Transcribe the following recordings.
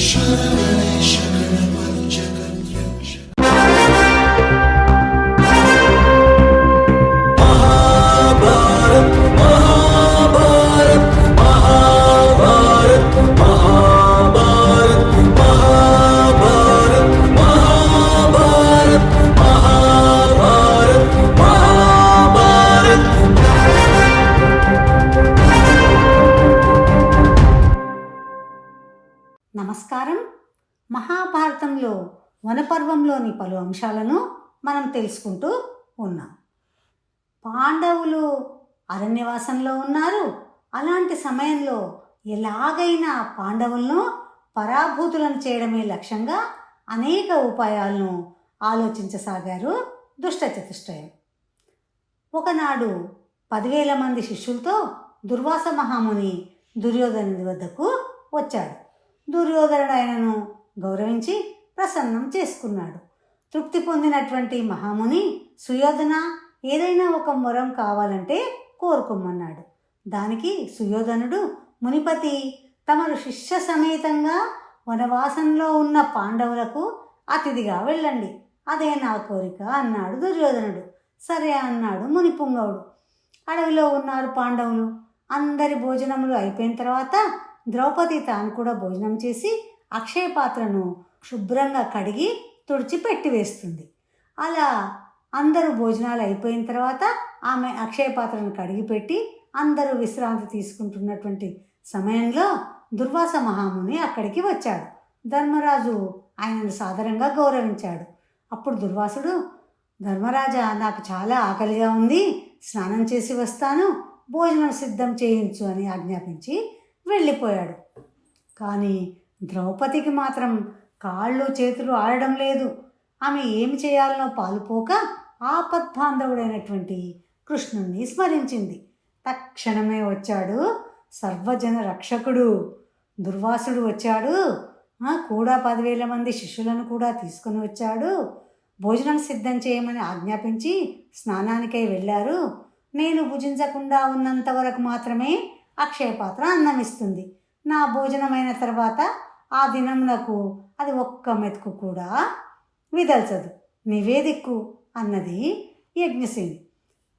Shine. నమస్కారం. మహాభారతంలో వనపర్వంలోని పలు అంశాలను మనం తెలుసుకుంటూ ఉన్నాం. పాండవులు అరణ్యవాసంలో ఉన్నారు. అలాంటి సమయంలో ఎలాగైనా పాండవులను పరాభూతులను చేయడమే లక్ష్యంగా అనేక ఉపాయాలను ఆలోచించసాగారు దుష్టచతుష్టయం ఒకనాడు పదివేల మంది శిష్యులతో దుర్వాస మహాముని దుర్యోధనుడి వద్దకు వచ్చాడు. దుర్యోధనుడు ఆయనను గౌరవించి ప్రసన్నం చేసుకున్నాడు. తృప్తి పొందినటువంటి మహాముని సుయోధన ఏదైనా ఒక మొరం కావాలంటే కోరుకోమన్నాడు దానికి సుయోధనుడు మునిపతి తమరు శిష్య సమేతంగా వనవాసంలో ఉన్న పాండవులకు అతిథిగా వెళ్ళండి. అదే నా కోరిక అన్నాడు దుర్యోధనుడు. సరే అన్నాడు మునిపుంగవుడు అడవిలో ఉన్నారు పాండవులు. అందరి భోజనములు అయిపోయిన తర్వాత ద్రౌపది తాను కూడా భోజనం చేసి అక్షయ పాత్రను శుభ్రంగా కడిగి తుడిచి పెట్టివేస్తుంది అలా అందరూ భోజనాలు అయిపోయిన తర్వాత ఆమె అక్షయ పాత్రను కడిగి పెట్టి అందరూ విశ్రాంతి తీసుకుంటున్నటువంటి సమయంలో దుర్వాస మహాముని అక్కడికి వచ్చాడు. ధర్మరాజు ఆయనను సాదరంగా గౌరవించాడు. అప్పుడు దుర్వాసుడు ధర్మరాజా నాకు చాలా ఆకలిగా ఉంది. స్నానం చేసి వస్తాను. భోజనం సిద్ధం చేయించు అని ఆజ్ఞాపించి వెళ్ళిపోయాడు. కానీ ద్రౌపదికి మాత్రం కాళ్ళు చేతులు ఆడడం లేదు. ఆమె ఏమి చేయాలనో పాలుపోక ఆపద్బాంధవుడైనటువంటి కృష్ణుణ్ణి స్మరించింది. తక్షణమే వచ్చాడు సర్వజన రక్షకుడు. దుర్వాసుడు వచ్చాడు. కూడా పదివేల మంది శిష్యులను కూడా తీసుకొని వచ్చాడు. భోజనం సిద్ధం చేయమని ఆజ్ఞాపించి స్నానానికై వెళ్ళారు. నేను భుజించకుండా ఉన్నంత వరకు మాత్రమే అక్షయపాత్ర అన్నం ఇస్తుంది నా భోజనమైన తర్వాత ఆ దినమునకు అది ఒక్క మెతుకు కూడా విదల్చదు. నివేదిక్కు అన్నది యజ్ఞసేని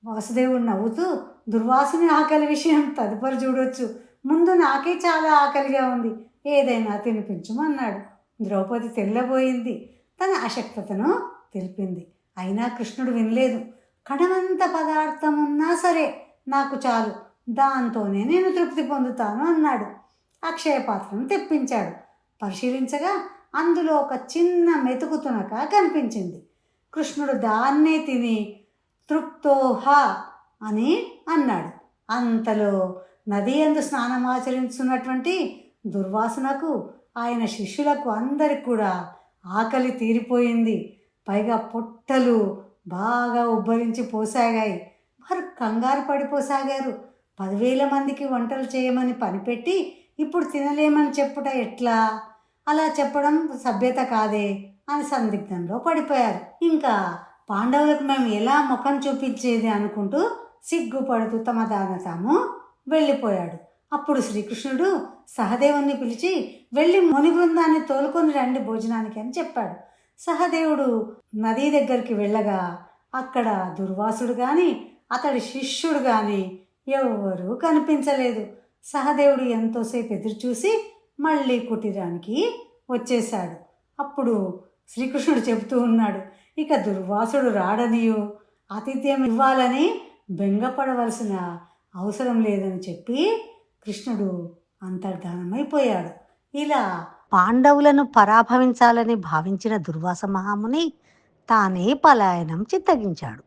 వాసుదేవుడు నవ్వుతూ దుర్వాసుని ఆకలి విషయం తదుపరి చూడొచ్చు. ముందు నాకే చాలా ఆకలిగా ఉంది. ఏదైనా తినిపించమన్నాడు. ద్రౌపది తెల్లబోయింది. తన అశక్తతను తెలిపింది. అయినా కృష్ణుడు వినలేదు. కడమంత పదార్థం ఉన్నా సరే నాకు చాలు. దాంతోనే నేను తృప్తి పొందుతాను అన్నాడు. అక్షయ పాత్రను తెప్పించాడు. పరిశీలించగా అందులో ఒక చిన్న మెతుకు తునక కనిపించింది. కృష్ణుడు దాన్నే తిని తృప్తోహ అని అన్నాడు. అంతలో నది ఎందు స్నానం ఆచరించున్నటువంటి దుర్వాసనకు ఆయన శిష్యులకు అందరికి కూడా ఆకలి తీరిపోయింది. పైగా పొట్టలు బాగా ఉబ్బరించి పోసాగాయి. వారు కంగారు పడిపోసాగారు. పదివేల మందికి వంటలు చేయమని పనిపెట్టి ఇప్పుడు తినలేమని చెప్పుట ఎట్లా? అలా చెప్పడం సభ్యత కాదే అని సందిగ్ధంలో పడిపోయారు. ఇంకా పాండవులకు మేము ఎలా ముఖం చూపించేది అనుకుంటూ సిగ్గుపడుతూ తమ దాన తాము వెళ్ళిపోయాడు. అప్పుడు శ్రీకృష్ణుడు సహదేవుణ్ణి పిలిచి వెళ్ళి ముని బృందాన్ని తోలుకొని రండి భోజనానికి అని చెప్పాడు. సహదేవుడు నదీ దగ్గరికి వెళ్ళగా అక్కడ దుర్వాసుడు కానీ అతడి శిష్యుడు కానీ ఎవ్వరూ కనిపించలేదు. సహదేవుడు ఎంతోసేపు ఎదురుచూసి మళ్ళీ కుటీరానికి వచ్చేశాడు. అప్పుడు శ్రీకృష్ణుడు చెబుతూ ఉన్నాడు ఇక దుర్వాసుడు రాడనియు. ఆతిథ్యం ఇవ్వాలని బెంగపడవలసిన అవసరం లేదని చెప్పి కృష్ణుడు అంతర్ధానమైపోయాడు. ఇలా పాండవులను పరాభవించాలని భావించిన దుర్వాస మహాముని తానే పలాయనం చిత్తగించాడు.